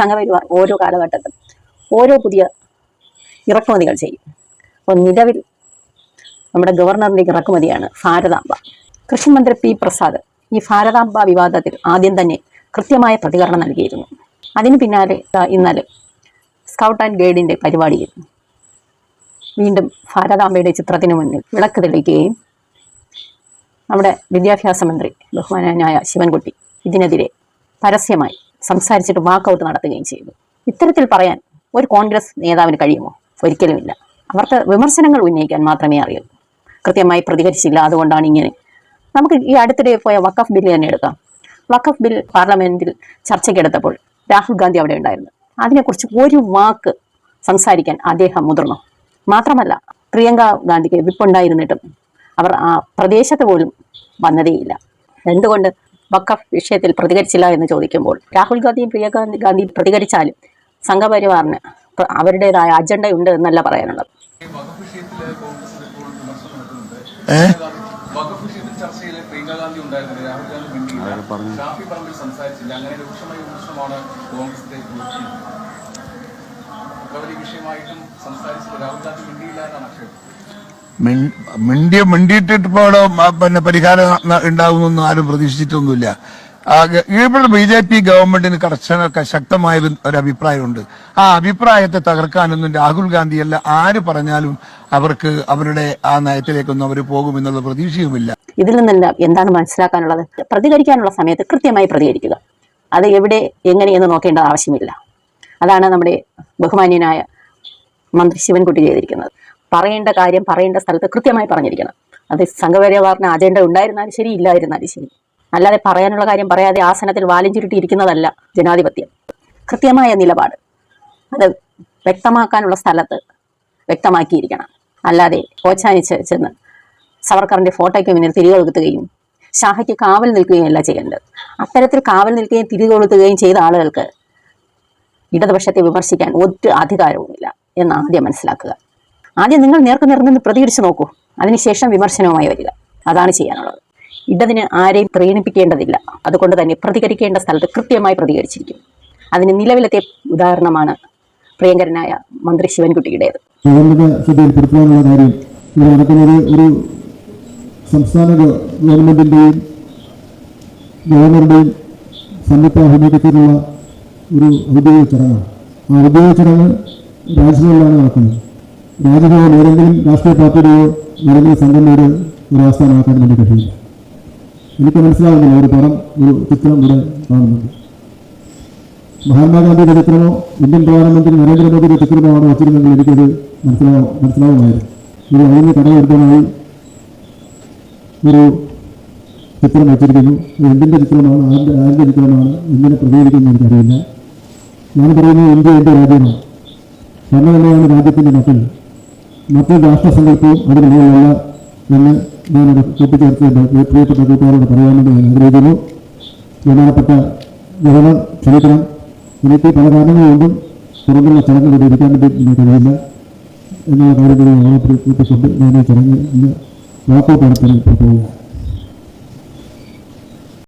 സംഘപരിവാർ ഓരോ കാലഘട്ടത്തിലും ഓരോ പുതിയ ഇറക്കുമതികൾ ചെയ്യും. അപ്പോൾ നിലവിൽ നമ്മുടെ ഗവർണറിന്റെ ഇറക്കുമതിയാണ് ഭാരതാംബ. കൃഷിമന്ത്രി പി പ്രസാദ് ഈ ഭാരതാംബ വിവാദത്തിൽ ആദ്യം തന്നെ കൃത്യമായ പ്രതികരണം നൽകിയിരുന്നു. അതിന് പിന്നാലെ ഇന്നലെ സ്കൗട്ട് ആൻഡ് ഗൈഡിന്റെ പരിപാടിയിൽ വീണ്ടും ഭാരതാംബയുടെ ചിത്രത്തിന് മുന്നിൽ വിളക്ക് തെളിയിക്കുകയും നമ്മുടെ വിദ്യാഭ്യാസ മന്ത്രി ബഹുമാനായ ശിവൻകുട്ടി ഇതിനെതിരെ പരസ്യമായി സംസാരിച്ചിട്ട് വാക്കൗട്ട് നടത്തുകയും ചെയ്തു. ഇത്തരത്തിൽ പറയാൻ ഒരു കോൺഗ്രസ് നേതാവിന് കഴിയുമോ? ഒരിക്കലുമില്ല. അവർക്ക് വിമർശനങ്ങൾ ഉന്നയിക്കാൻ മാത്രമേ അറിയൂ. കൃത്യമായി പ്രതികരിച്ചില്ല. അതുകൊണ്ടാണ് ഇങ്ങനെ. നമുക്ക് ഈ അടുത്തിടെ പോയ വക്കഫ് ബില്ല് തന്നെ എടുക്കാം. വക്കഫ് ബിൽ പാർലമെന്റിൽ ചർച്ചയ്ക്കെടുത്തപ്പോൾ രാഹുൽ ഗാന്ധി അവിടെ ഉണ്ടായിരുന്നു. അതിനെക്കുറിച്ച് ഒരു വാക്ക് സംസാരിക്കാൻ അദ്ദേഹം മുതിർന്നു. മാത്രമല്ല പ്രിയങ്ക ഗാന്ധിക്ക് വിപ്പുണ്ടായിരുന്നിട്ടും അവർ ആ പ്രദേശത്ത് പോലും വന്നതേയില്ല. എന്തുകൊണ്ട്? വഖഫ് വിഷയത്തിൽ പ്രതികരിച്ചില്ല എന്ന് ചോദിക്കുമ്പോൾ രാഹുൽ ഗാന്ധിയും പ്രിയങ്ക ഗാന്ധി പ്രതികരിച്ചാലും സംഘപരിവാറിന് പ്ര- അവരുടേതായ അജണ്ട ഉണ്ട് എന്നല്ല പറയാനുള്ളത്. സംസാരിച്ചില്ല രാഹുൽ ഗാന്ധി മിണ്ടിയില്ല എന്നാണ് ആക്ഷേപം. മിൺ- മിണ്ടിയ മിണ്ടിയിട്ടിട്ട് ഇപ്പോൾ പിന്നെ പരിഹാരം ഉണ്ടാകുമെന്നൊന്നും ആരും പ്രതീക്ഷിച്ചിട്ടൊന്നുമില്ല. ഇവിടെ ബി ജെ പി ഗവൺമെന്റിന് കർശന ശക്തമായ ഒരു അഭിപ്രായമുണ്ട് ആ അഭിപ്രായത്തെ തകർക്കാനൊന്നും രാഹുൽ ഗാന്ധിയല്ല ആര് പറഞ്ഞാലും അവർക്ക് അവരുടെ ആ നയത്തിലേക്കൊന്നും അവർ പോകുമെന്നുള്ള പ്രതീക്ഷയുമില്ല. ഇതിൽ നിന്ന് എന്താണ് മനസ്സിലാക്കാനുള്ളത്? പ്രതികരിക്കാനുള്ള സമയത്ത് കൃത്യമായി പ്രതികരിക്കുക. അത് എവിടെ എങ്ങനെയെന്ന് നോക്കേണ്ട ആവശ്യമില്ല. അതാണ് നമ്മുടെ ബഹുമാന്യനായ മന്ത്രി ശിവൻകുട്ടി ചെയ്തിരിക്കുന്നത്. പറയേണ്ട കാര്യം പറയേണ്ട സ്ഥലത്ത് കൃത്യമായി പറഞ്ഞിരിക്കണം. അത് സംഘപരിവാറിന് അജണ്ട ഉണ്ടായിരുന്നാലും ശരി ഇല്ലായിരുന്നാലും ശരി. അല്ലാതെ പറയാനുള്ള കാര്യം പറയാതെ ആസനത്തിൽ വാലും ചുരുട്ടിയിരിക്കുന്നതല്ല ജനാധിപത്യം. കൃത്യമായ നിലപാട്. അത് വ്യക്തമാക്കാനുള്ള സ്ഥലത്ത് വ്യക്തമാക്കിയിരിക്കണം. അല്ലാതെ ഓച്ചാനിച്ച് ചെന്ന് സവർക്കറിന്റെ ഫോട്ടോയ്ക്ക് മുന്നിൽ തിരികെ കൊടുക്കുകയും ഷാഹയ്ക്ക് കാവൽ നിൽക്കുകയും അല്ല ചെയ്യേണ്ടത്. അത്തരത്തിൽ കാവൽ നിൽക്കുകയും തിരികെ കൊടുക്കുകയും ചെയ്ത ആളുകൾക്ക് ഇടതുപക്ഷത്തെ വിമർശിക്കാൻ ഒരു അധികാരവുമില്ല എന്ന് ആദ്യം മനസ്സിലാക്കുക. ആദ്യം നിങ്ങൾ നേർക്ക് നേർന്ന് പ്രതികരിച്ചു നോക്കൂ. അതിനുശേഷം വിമർശനവുമായി വരിക. അതാണ് ചെയ്യാനുള്ളത്. ഇടതിന് ആരെയും പ്രീണിപ്പിക്കേണ്ടതില്ല. അതുകൊണ്ട് തന്നെ പ്രതികരിക്കേണ്ട സ്ഥലത്ത് കൃത്യമായി പ്രതികരിച്ചിരിക്കും. അതിന് നിലവിലത്തെ ഉദാഹരണമാണ് പ്രിയങ്കരനായ മന്ത്രി ശിവൻകുട്ടിയുടേത്. ഒരു സംസ്ഥാന ഗവ- ഗവൺമെന്റിന്റെയും ഗവർണറുടെയും സംയുക്താഭിമുഖ്യത്തിലുള്ള ഒരു ഔദ്യോഗിക ചടങ്ങാണ്. ആ ഔദ്യോഗിക ചടങ്ങ് രാജ്യങ്ങളിലാണ് നടക്കുന്നത്. രാജ്ഭവൻ ഏതെങ്കിലും രാഷ്ട്രീയ പാർട്ടിയുടെയോ ഏതെങ്കിലും സംഘടനയുടെ ഒരു ആസ്ഥാനമാക്കാൻ വേണ്ടി കഴിയില്ല. എനിക്ക് മനസ്സിലാകുന്നില്ല ഒരു പടം ഒരു ചിത്രം ഇവിടെ കാണുന്നുണ്ട് മഹാത്മാഗാന്ധിയുടെ ചിത്രമോ ഇന്ത്യൻ പ്രധാനമന്ത്രി നരേന്ദ്രമോദിയുടെ ചിത്രമോ ആണ് വച്ചിരുന്നെങ്കിൽ എനിക്കത് മനസ്സിലാവും മനസ്സിലാവുമായിരുന്നു. ഇത് അതിന് കടമെടുക്കാനായി ഒരു ചിത്രം വച്ചിരിക്കുന്നു. എന്തിന്റെ ചിത്രമാണ് ആരുടെ ആരുടെ ചിത്രമാണ് എങ്ങനെ പ്രതികരിക്കുന്നു എനിക്കറിയില്ല. ഞാൻ പറയുന്നത് ഇന്ത്യ എന്റെ രാജ്യമാണ്. ഭരണഘടനയാണ് രാജ്യത്തിന്റെ നട്ടിൽ മറ്റൊരു രാഷ്ട്രസങ്കല്പവും അതിന് മുകളിലല്ല എന്ന് ഞാനത് കൂട്ടിച്ചേർത്ത് എന്റെ പ്രിയപ്പെട്ട കൂട്ടുകാരോട് പറയാൻ വേണ്ടി ഞാൻ ആഗ്രഹിക്കുന്നു. ബഹുമാനപ്പെട്ട ഗവർണർ ക്ഷമിക്കണം എനിക്ക് പല കാരണങ്ങളുകൊണ്ടും ചടങ്ങ് ചടങ്ങുകൾ ഇരിക്കാൻ വേണ്ടി കഴിയില്ല. എന്നുള്ള കാര്യത്തിൽ ഓർമ്മപ്പെടുത്തിക്കൊണ്ട് ഞാൻ ഈ ചടങ്ങ് ഇന്ന് വാക്കൗട്ട് നടത്തി പോകുന്നു